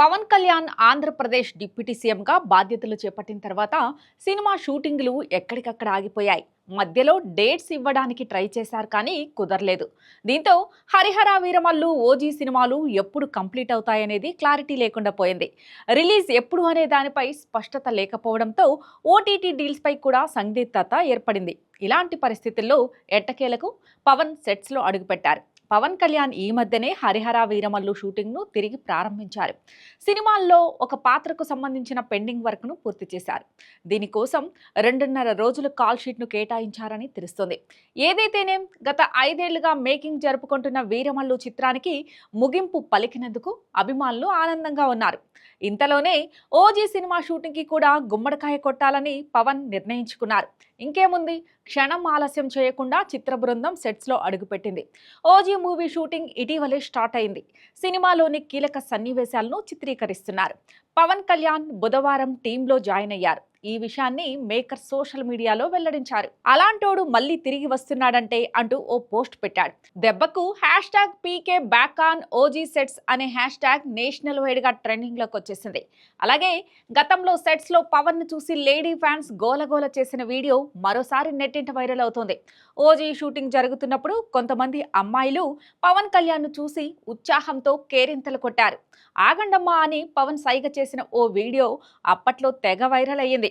Pawan Kalyan Andhra Pradesh deputy సీఎంగా బాధ్యతలు చేపట్టిన తర్వాత సినిమా షూటింగ్లు ఎక్కడికక్కడ ఆగిపోయాయి. మధ్యలో డేట్స్ ఇవ్వడానికి ట్రై చేశారు కానీ కుదరలేదు. దీంతో హరిహర వీరమల్లు ఓజీ సినిమాలు ఎప్పుడు కంప్లీట్ అవుతాయనేది క్లారిటీ లేకుండా పోయింది. రిలీజ్ ఎప్పుడు అనే దానిపై స్పష్టత లేకపోవడంతో ఓటీటీ డీల్స్పై కూడా సందిగ్ధత ఏర్పడింది. ఇలాంటి పరిస్థితుల్లో ఎట్టకేలకు పవన్ సెట్స్లో అడుగుపెట్టారు. పవన్ కళ్యాణ్ ఈ మధ్యనే హరిహర వీరమల్లు షూటింగ్ను తిరిగి ప్రారంభించారు. సినిమాల్లో ఒక పాత్రకు సంబంధించిన పెండింగ్ వర్క్ను పూర్తి చేశారు. దీనికోసం రెండున్నర రోజుల కాల్ షీట్ను కేటాయించారని తెలుస్తుంది. ఏదైతేనేం గత ఐదేళ్ళుగా మేకింగ్ జరుపుకుంటున్న వీరమల్లు చిత్రానికి ముగింపు పలికినందుకు అభిమానులు ఆనందంగా ఉన్నారు. ఇంతలోనే ఓజీ సినిమా షూటింగ్కి కూడా గుమ్మడికాయ కొట్టాలని పవన్ నిర్ణయించుకున్నారు. ఇంకేముంది? క్షణం ఆలస్యం చేయకుండా చిత్ర బృందం సెట్స్లో అడుగుపెట్టింది. ఓజీ మూవీ షూటింగ్ ఇటీవలే స్టార్ట్ అయింది. సినిమాలోని కీలక సన్నివేశాలను చిత్రీకరిస్తున్నారు. పవన్ కళ్యాణ్ బుధవారం టీంలో జాయిన్ అయ్యారు. ఈ విషయాన్ని మేకర్ సోషల్ మీడియాలో వెల్లడించారు. అలాంటోడు మళ్ళీ తిరిగి వస్తున్నాడంటే అంటూ ఓ పోస్ట్ పెట్టాడు. దెబ్బకు hashtag PK back on OG sets అనే హ్యాష్ ట్యాగ్ నేషనల్ వైడ్గా ట్రెండింగ్లోకి వచ్చేసింది. అలాగే గతంలో సెట్స్లో పవన్ చూసి లేడీ ఫ్యాన్స్ గోలగోల చేసిన వీడియో మరోసారి నెట్టింట వైరల్ అవుతోంది. ఓజీ షూటింగ్ జరుగుతున్నప్పుడు కొంతమంది అమ్మాయిలు పవన్ కళ్యాణ్ను చూసి ఉత్సాహంతో కేరింతలు కొట్టారు. ఆగండమ్మా అని పవన్ సైగ చేసిన ఓ వీడియో అప్పట్లో తెగ వైరల్ అయ్యింది.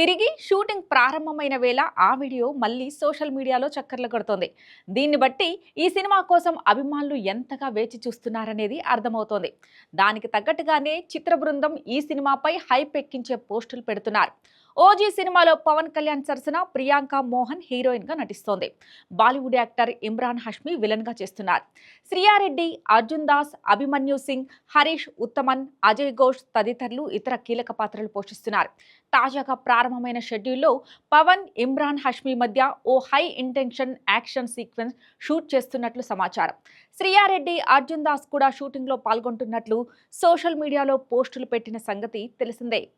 తిరిగి షూటింగ్ ప్రారంభమైన వేళ ఆ వీడియో మళ్ళీ సోషల్ మీడియాలో చక్కర్లు కొడుతోంది. దీన్ని బట్టి ఈ సినిమా కోసం అభిమానులు ఎంతగా వేచి చూస్తున్నారనేది అర్థమవుతోంది. దానికి తగ్గట్టుగానే చిత్ర బృందం ఈ సినిమాపై హైప్ ఎక్కించే పోస్టులు పెడుతున్నారు. ఓజీ సినిమాలో పవన్ కళ్యాణ్ సరసన ప్రియాంక మోహన్ హీరోయిన్గా నటిస్తోంది. బాలీవుడ్ యాక్టర్ ఇమ్రాన్ హష్మి విలన్గా చేస్తున్నారు. శ్రీయారెడ్డి అర్జున్ దాస్ అభిమన్యు సింగ్ హరీష్ ఉత్తమన్ అజయ్ ఘోష్ తదితరులు ఇతర కీలక పాత్రలు పోషిస్తున్నారు. తాజాగా ప్రారంభ ప్రారంభమైన షెడ్యూల్లో పవన్ ఇమ్రాన్ హష్మీ మధ్య ఓ high intention action sequence shoot చేస్తున్నట్లు సమాచారం. శ్రీయారెడ్డి అర్జున్ దాస్ కూడా షూటింగ్లో పాల్గొంటున్నట్లు సోషల్ మీడియాలో పోస్టులు పెట్టిన సంగతి తెలిసిందే.